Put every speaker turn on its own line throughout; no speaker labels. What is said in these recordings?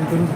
aventura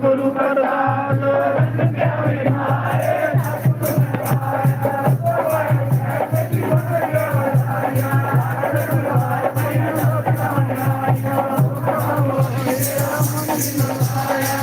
guru pradan Yeah.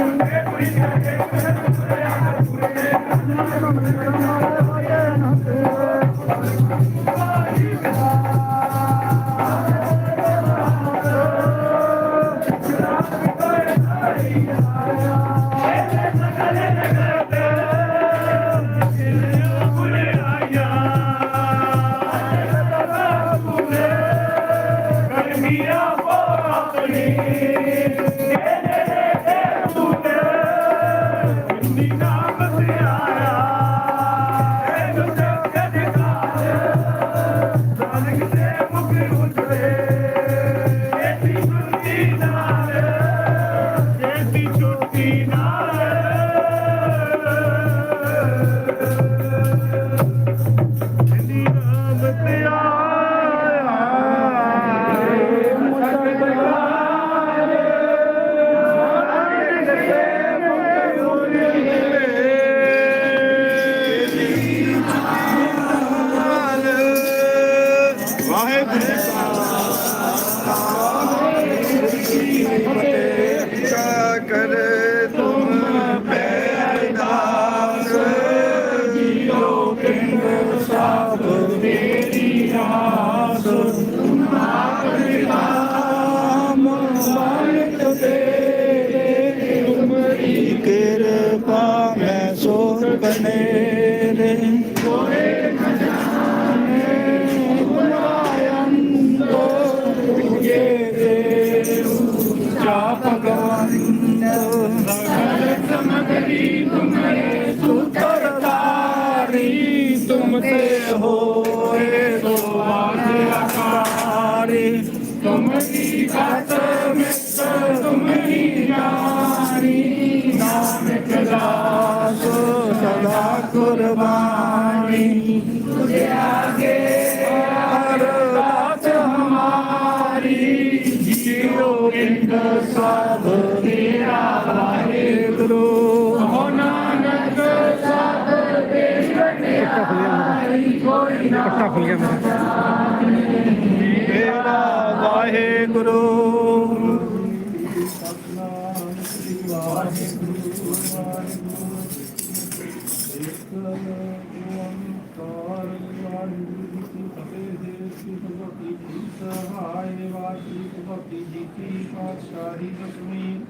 Every
day. ਖੁੱਲ ਗਿਆ ਮੇਰਾ।
ਮੇਰਾ ਵਾਹਿਗੁਰੂ। ਪਾਤਸ਼ਾਹੀ ਦਸਵੀਂ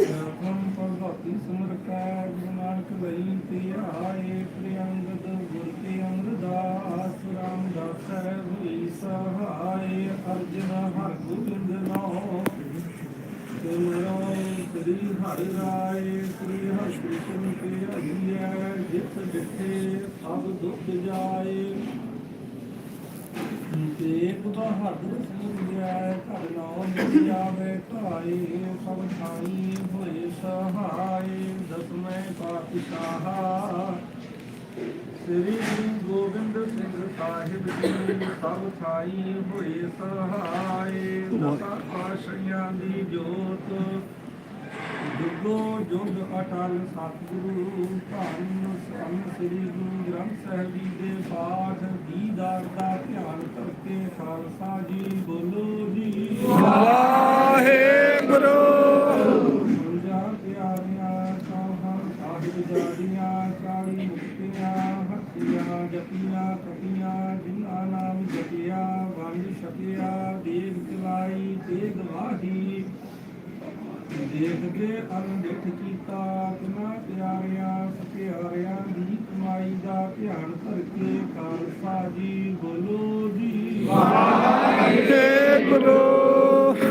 ਰਕਮ ਭਗਵਤੀ ਸਿਮਰਕੈ ਗੁਰੂ ਨਾਨਕ ਲਈ ਤੇ ਹੋਈ ਸਹਾਏ ਅਰਜਨ ਹਰ ਗੋਬਿੰਦ ਨਾਮ ਸਿਮਰੋ ਸ੍ਰੀ ਹਰਿ ਰਾਏ, ਸ੍ਰੀ ਹਰਿ ਕ੍ਰਿਸ਼ਨ ਕੇ ਅਧਿਐ, ਜਿਤ ਡਿਠੇ ਸਭ ਦੁੱਖ ਜਾਏ। ਦੇਖ ਬਹਾਦਰ ਸੁਣਿਆ ਘਰ ਨਾਮ ਮਿਲ ਜਾਵੇ ਭਾਈ ਸਭ ਥਾਈ ਹੋਏ ਸਹਾਈ ਦਸਵੇਂ ਪਾਤਸ਼ਾਹ। ਸ੍ਰੀ ਗੁਰੂ ਗੋਬਿੰਦ ਸਿੰਘ ਸਾਹਿਬ ਜੀ ਸਭ ਥਾਈ ਹੋਏ ਸਹਾਏ। ਦਸਾਂ ਪਾਸ਼ੀਆਂ ਦੀ ਜੋਤ। ਜੁਗੋ ਜੁਗ ਅਟਲ ਸਤਿਗੁਰੂ ਧੰਨ ਸੰਨ ਸ੍ਰੀ ਗੁਰੂ ਗ੍ਰੰਥ ਸਾਹਿਬ ਜੀ ਦੇ ਪਾਠ ਦੀਦਾਰ ਦਾ ਧਿਆਨ ਕਰਕੇ ਖਾਲਸਾ ਜੀ ਖਾਲਸਾ ਜੀ ਬੋਲੋ ਜੀ।
ਵਾਹਿਗੁਰੂ।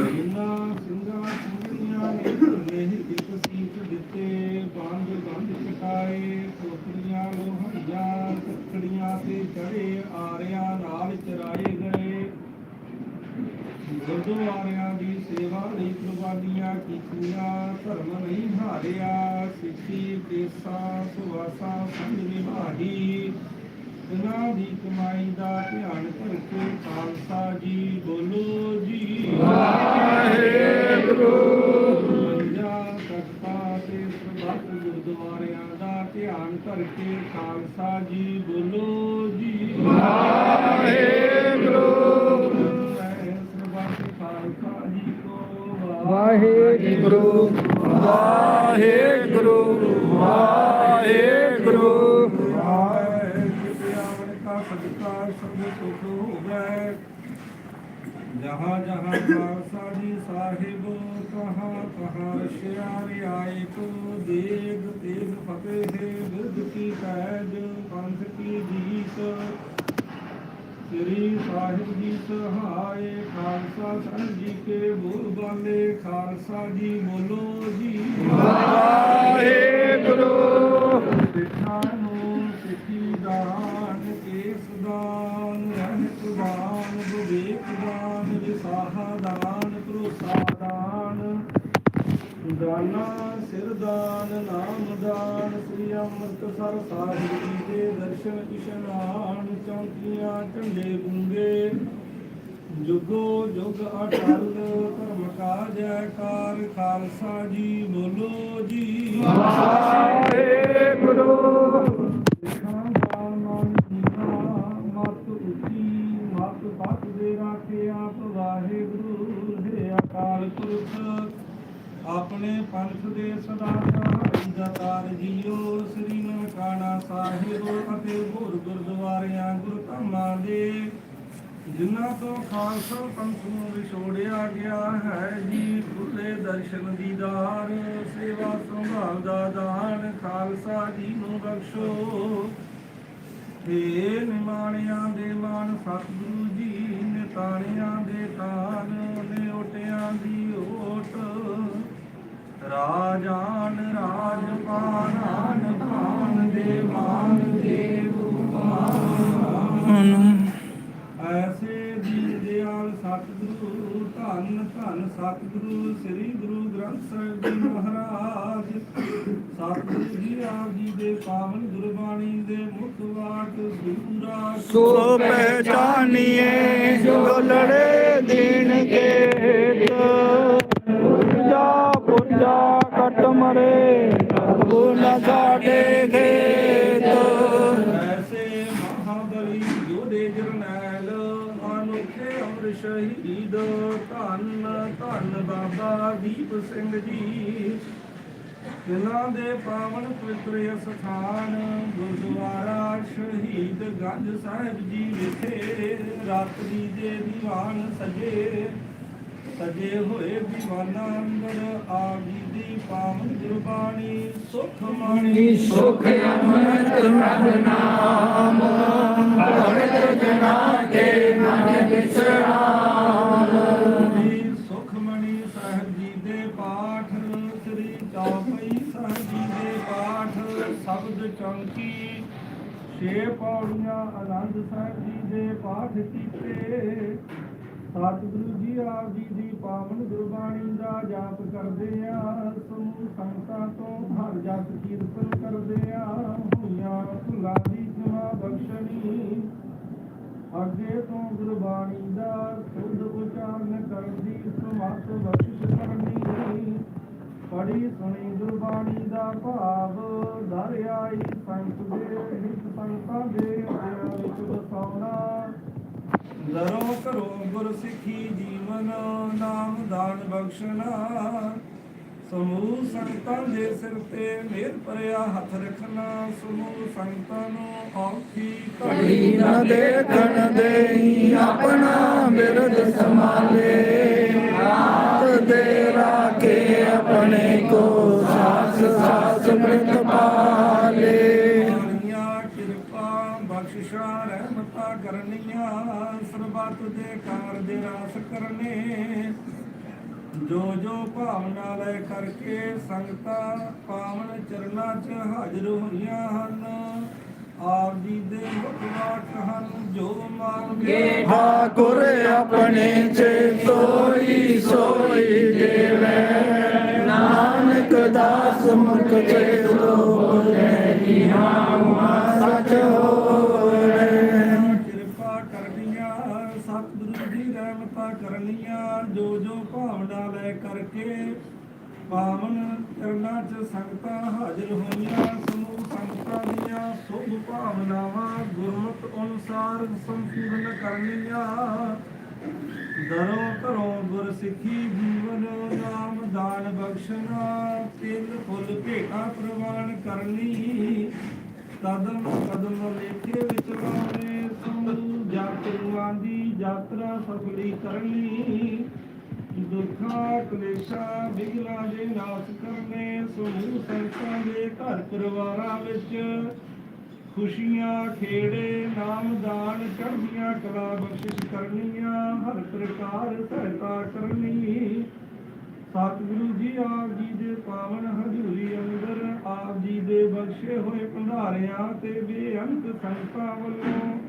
ਜਿਨ੍ਹਾਂ ਸਿੰਘਾਂ ਸਿੰਘਣੀਆਂ ਨੇ ਭੁੱਲੇ ਇੱਕ ਸੀਤ ਦਿੱਤੇ। ਬੰਦ ਬੰਦ ਕਟਾਏ ਟੋਕਰੀਆਂ ਲੋਹੜੀਆਂ ਕੱਕੜੀਆਂ ਤੇ ਚੜੇ ਆਰਿਆਂ ਨਾਲ ਚਰਾਏ ਗਏ। ਗੁਰਦੁਆਰਿਆਂ ਦੀ ਸੇਵਾ ਲਈ ਕੁਰਬਾਨੀਆਂ ਕੀਤੀਆਂ ਧਰਮ ਨਹੀਂ ਹਾਰਿਆ ਸਿੱਖੀ ਕੇਸਾ ਸੁਵਾਸਾ ਸੰਗ ਨਿਭਾਈ ਇਹਨਾਂ ਦੀ ਕਮਾਈ ਦਾ ਧਿਆਨ ਕਰਕੇ ਖਾਲਸਾ ਜੀ ਬੋਲੋ ਜੀ।
ਵਾਹਿਗੁਰੂ।
ਪੰਜਾ ਤਖਤਾਂ ਤੇ ਸਰਬੱਤ ਗੁਰਦੁਆਰਿਆਂ ਦਾ ਧਿਆਨ ਕਰਕੇ ਖਾਲਸਾ ਜੀ ਬੋਲੋ ਜੀ।
ਵਾਹਿਗੁਰੂ।
ਸਰਬੱਤ ਖਾਲਸਾ ਜੀ ਕੋ
ਵਾਹਿਗੁਰੂ। ਵਾਹਿਗੁਰੂ।
ਸਿਆ ਕਹਾਂ ਰਸ਼ਿਆਰ ਕੋ ਦੇਗ ਤੇਗ ਫਤਿਹ ਬਿਰਦ ਕੀ ਪੈਜ, ਪੰਥ ਕੀ ਜੀਤ ਸ੍ਰੀ ਸਾਹਿਬ ਜੀ ਸਹਾਏ, ਖਾਲਸਾ ਸੰਤ ਜੀ ਕੇ ਬੋਲ ਬਾਲੇ, ਖਾਲਸਾ ਜੀ ਬੋਲੋ ਜੀ।
ਵਾਹਿਗੁਰੂ
ਅੰਮ੍ਰਿਤਸਰ ਸਾਹਿਬ ਦੇ ਦਰਸ਼ਨ ਇਸ਼ਨਾਨ ਚੌਂਕੀਆਂ ਝੰਡੇ ਗੁੰਗੇ। ਜੁਗੋ ਜੁਗ ਅਟਲ ਧਰਮ ਕਾ ਜੈਕਾਰ ਖਾਲਸਾ ਜੀ, ਬੋਲੋ ਜੀ।
ਵਾਹਿਗੁਰੂ
ਦਾ ਮਨ ਜੀਵਾ ਮਤ ਪਤ ਦੇ ਰਾਖੇ ਆਪ ਵਾਹਿਗੁਰੂ ਹੈ ਅਕਾਲ ਪੁਰਖ, ਆਪਣੇ ਪੰਥ ਦੇ ਸਦਾ ਸਹਾਈ ਜੀਓ, ਸ੍ਰੀ ਨਨਕਾਣਾ ਸਾਹਿਬ ਅਤੇ ਹੋਰ ਗੁਰਦੁਆਰਿਆਂ, ਗੁਰਧਾਮਾਂ ਦੇ, ਜਿਨ੍ਹਾਂ ਤੋਂ ਖਾਲਸਾ ਪੰਥ ਨੂੰ ਵਿਛੋੜਿਆ ਗਿਆ ਹੈ। ਜੀ ਖੁੱਲੇ ਦਰਸ਼ਨ ਦੀਦਾਰ ਸੇਵਾ ਸੰਭਾਲ ਦਾ ਦਾਨ, ਖਾਲਸਾ ਜੀ ਨੂੰ ਬਖਸ਼ੋ। ਏ ਨਿਮਾਣਿਆਂ ਦੇ ਮਾਨ ਸਤਿਗੁਰੂ ਜੀ ਨਿਤਾਣਿਆਂ ਦੇ ਤਾਨ ਨੇ ਓਟਿਆਂ ਦੀ ਓਟ। ਰਾਜਾਨ ਰਾਜਪਾਨਾਨ ਪਾਨ ਦੇ ਮਾਨ ਦੇ ਮਾਨ ਐਸੇ ਦੀਨ ਦਿਆਲ ਸਤਿਗੁਰੂ ਧੰਨ ਧੰਨ ਸਤਿਗੁਰੂ ਸ੍ਰੀ ਗੁਰੂ ਗ੍ਰੰਥ ਸਾਹਿਬ ਜੀ ਮਹਾਰਾਜ। ਸਤਿਗੁਰੂ ਜੀ ਆਪ ਜੀ ਦੇ ਪਾਵਨ ਗੁਰਬਾਣੀ ਦੇ ਮੁਖ ਵਾਕ ਗੁਰੂ
ਸੋ ਪਹਿਚਾਨੀਏ ਜੋ ਲੜੇ ਦੀਨ ਕੇ ਪੁੰਜਾ ਪੁੰਜਾ ਕਟ ਮਰੇ ਸਾਡੇ ਖੇਤ।
ਐਸੇ ਮਹਾਬਲੀ ਜੋਦੇ ਜਰਨੈਲ, ਅਨੋਖੇ ਅਮਰ ਸ਼ਹੀਦ, ਧੰਨ ਧੰਨ ਬਾਬਾ ਦੀਪ ਸਿੰਘ ਜੀ। ਇਹਨਾਂ ਦੇ ਪਾਵਨ ਪਵਿੱਤਰ ਸਥਾਨ, ਗੁਰਦੁਆਰਾ ਸ਼ਹੀਦ ਗੰਜ ਸਾਹਿਬ ਜੀ ਵਿਖੇ, ਰਾਤਰੀ ਦੇ ਦੀਵਾਨ ਸਜੇ। ਸਜੇ ਹੋਏ ਦੀਵਾਨਾਂ ਅੰਦਰ ਜੀ ਦੀ ਪਾਵਨ ਗੁਰਬਾਣੀ ਸੁਖ ਮਾਣੀ।
ਸੁਖ ਅਮਰਤ ਪ੍ਰਭ ਨਾਮ ਪਵਿੱਤਰ ਜਨਾ ਕੇ ਮਨ ਵਿਸਰਾਮ।
ਜੀ ਸੁਖਮਣੀ ਸਾਹਿਬ ਜੀ ਦੇ ਪਾਠ ਸ੍ਰੀ ਚੌਪਈ ਸਾਹਿਬ ਜੀ ਦੇ ਪਾਠ ਸ਼ਬਦ ਚੌਂਕੀ। ਛੇ ਪੌੜੀਆਂ ਆਨੰਦ ਸਾਹਿਬ ਜੀ ਦੇ ਪਾਠ ਕੀਤੇ। ਸਤਿਗੁਰੂ ਜੀ ਆਪ ਜੀ ਦੀ ਪਾਵਨ ਗੁਰਬਾਣੀ ਦਾ ਜਾਪ ਕਰਦੇ ਆ, ਸਮੂਹ ਸੰਗਤਾਂ ਤੋਂ ਹਰ ਜਸ ਕੀਰਤਨ ਕਰਦੇ ਆ, ਹੋਈਆਂ ਭੁੱਲਾਂ ਦੀ ਖਿਮਾ ਬਖਸ਼ਣੀ। ਅੱਗੇ ਤੋਂ ਗੁਰਬਾਣੀ ਦਾ ਸੁਧ ਉਚਾਰਨ ਕਰਨ ਦੀ ਸਮਤ ਕਰਨੀ। ਪੜੀ ਸੁਣੀ ਗੁਰਬਾਣੀ ਦਾ ਭਾਵ, ਦਰ ਆਈ ਸੰਤ ਦੇ ਹਿਤ ਸੰਤਾਂ ਦੇ ਵਿੱਚ ਵਸਾਉਣਾ। ਦਰੋਂ ਕਰੋ ਗੁਰ ਸਿੱਖੀ ਜੀਵਨ ਨਾਮ ਦਾਨ ਬਖਸ਼ਣਾ। ਸਮੂਹ ਸੰਗਤਾਂ ਦੇ ਸਿਰ ਤੇ ਮੇਰ ਭਰਿਆ ਹੱਥ ਰੱਖਣਾ। ਸਮੂਹ ਸੰਗਤਾਂ ਨੂੰ ਔਖੀ
ਘੜੀ ਨ ਦੇਖਣ ਦੇਈ ਆਪਣਾ ਬਿਰਦ ਸੰਭਾਲੇ। ਰਾਤ ਦੇ ਰਾਖੇ ਆਪਣੇ ਕੋ ਸਾਸ ਸਾਸ ਮ੍ਰਿਤ
ਕਰਨੀਆਂ ਸਰਬੱਤ ਦੇ ਕਾਰਜ ਰਾਸ ਕਰਨੇ। ਜੋ ਜੋ ਭਾਵਨਾ ਲੈ ਕਰਕੇ ਸੰਗਤਾਂ ਪਾਵਨ ਚਰਨਾਂ 'ਚ ਹਾਜ਼ਰ ਹੋਈਆਂ ਹਨ ਆਪ ਜੀ ਦੇ ਮੁਖ ਹਨ, ਜੋ ਮੰਗੇ।
ਠਾਕੁਰ ਆਪਣੇ ਚੇਤੋਈ ਸੋਈ ਦੇਵੇ। ਨਾਨਕ ਦਾਸ ਮੁਖ ਤੇ ਲੋਰੇ ਹਾਂ ਸਚ ਹੋਵੇ
ਕਿਰਪਾ ਕਰਨੀਆਂ ਸਤਿਗੁਰੂ ਦੀ ਰਹਿਮਤਾਂ ਕਰਨੀਆਂ ਜੋ ਜੋ ਭਾਵਨਾ ਲੈ ਕਰਕੇ ਪਾਵਨ ਚਰਨਾਂ 'ਚ ਸੰਗਤਾਂ ਹਾਜ਼ਰ ਹੋਈਆਂ ਸਮੂਹ ਸੰਗਤਾਂ ਦੀਆਂ ਸੁਭ ਭਾਵਨਾਵਾਂ ਗੁਰਮਤ ਅਨੁਸਾਰ ਸੰਪੂਰਨ ਕਰਨੀਆਂ ਦਰੋਂ ਘਰੋਂ ਗੁਰ ਸਿੱਖੀ ਜੀਵਨ, ਨਾਮ ਦਾਨ ਬਖਸ਼ਣਾ ਤਿੰਨ ਫੁੱਲ ਭੇਟਾ ਪ੍ਰਵਾਨ ਕਰਨੀ। ਕਦਮ ਕਦਮ ਲੇਖੇ ਵਿੱਚ ਲਾਉਣੇ ਸਮੂਹ ਦੀ ਯਾਤਰਾ ਸਫਲੀ ਕਰਨੀ। ਦੁੱਖਾਂ, ਕਲੇਸ਼ਾਂ ਵਿਗਲਾਂ ਦੇ ਨਾਸ਼ ਕਰਨੇ ਸਮੂਹ ਸੰਤਾਂ ਦੇ ਘਰ ਪਰਿਵਾਰਾਂ ਵਿੱਚ ਖੁਸ਼ੀਆਂ ਖੇੜੇ ਨਾਮਦਾਨ ਚੜ੍ਹਦੀਆਂ ਕਲਾ ਬਖਸ਼ਿਸ਼ ਕਰਨੀਆਂ, ਹਰ ਪ੍ਰਕਾਰ ਸਹਾਇਤਾ ਕਰਨੀ। ਸਤਿਗੁਰੂ ਜੀ, ਆਪ ਜੀ ਦੇ ਪਾਵਨ ਹਜ਼ੂਰੀ ਅੰਦਰ, ਆਪ ਜੀ ਦੇ ਬਖਸ਼ੇ ਹੋਏ ਭੰਡਾਰਿਆਂ ਤੇ ਬੇਅੰਤ ਸੰਤਾਂ ਵੱਲੋਂ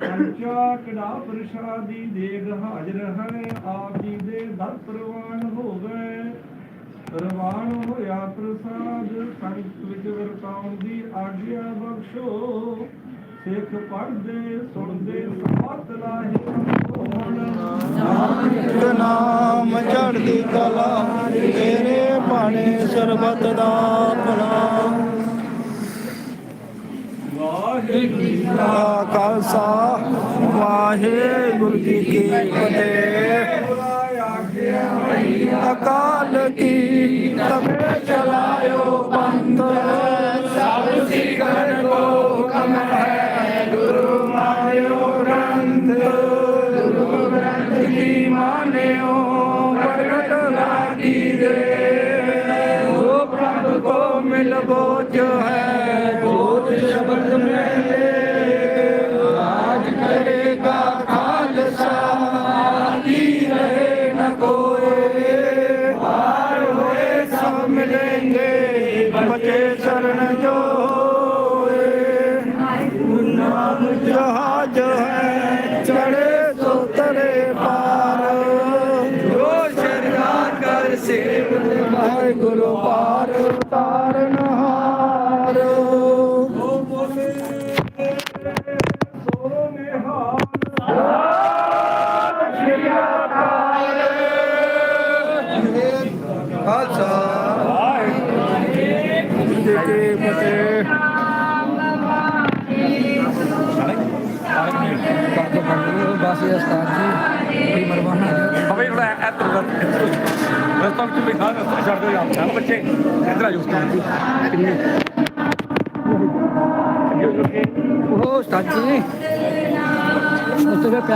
ਪੰਚਾ, ਕੜਾ ਪ੍ਰਸ਼ਾਦੀ ਦੇਗ ਹਾਜ਼ਰ ਹੈ, ਆਪ ਜੀ ਦੇ ਦਰ ਪ੍ਰਵਾਨ ਹੋ ਗਏ ਰਵਾਨ ਹੋਇਆ ਪ੍ਰਸਾਦ ਸੰਗਤ ਵਿੱਚ ਵਰਤਾਉਣ ਦੀ ਆਗਿਆ ਬਖਸ਼ੋ। ਸਿੱਖ ਪੜ੍ਹਦੇ ਸੁਣਦੇ ਸਮਾਤ ਲਾਹੇ ਹੋਣ।
ਨਾਮ ਚੜ੍ਹਦੀ ਕਲਾ ਤੇਰੇ ਬਾਣੇ ਸਰਬਤ ਦਾ ਭਲਾ।
ਵਾਹਿਗੁਰੂ ਜੀ ਕਾ
ਖਾਲਸਾ ਵਾਹਿਗੁਰੂ ਜੀ ਕੀ ਫਤਿਹ। ਅਕਾਲ ਕੀ ਤਬੇ ਚਲਾਇਓ ਪੰਥ
ਰਸਤਾ ਵਿੱਚ ਵੀ ਖਾ ਛੱਡ ਦਿਓ ਯਾਰ ਚੱਲ ਬੱਚੇ, ਇੱਧਰ ਆ ਜਾਓ ਉਸਤਾਦ ਜੀ
ਉਹ ਉਸਤਾਦ ਜੀ ਉਸ ਤੋਂ ਬਾਅਦ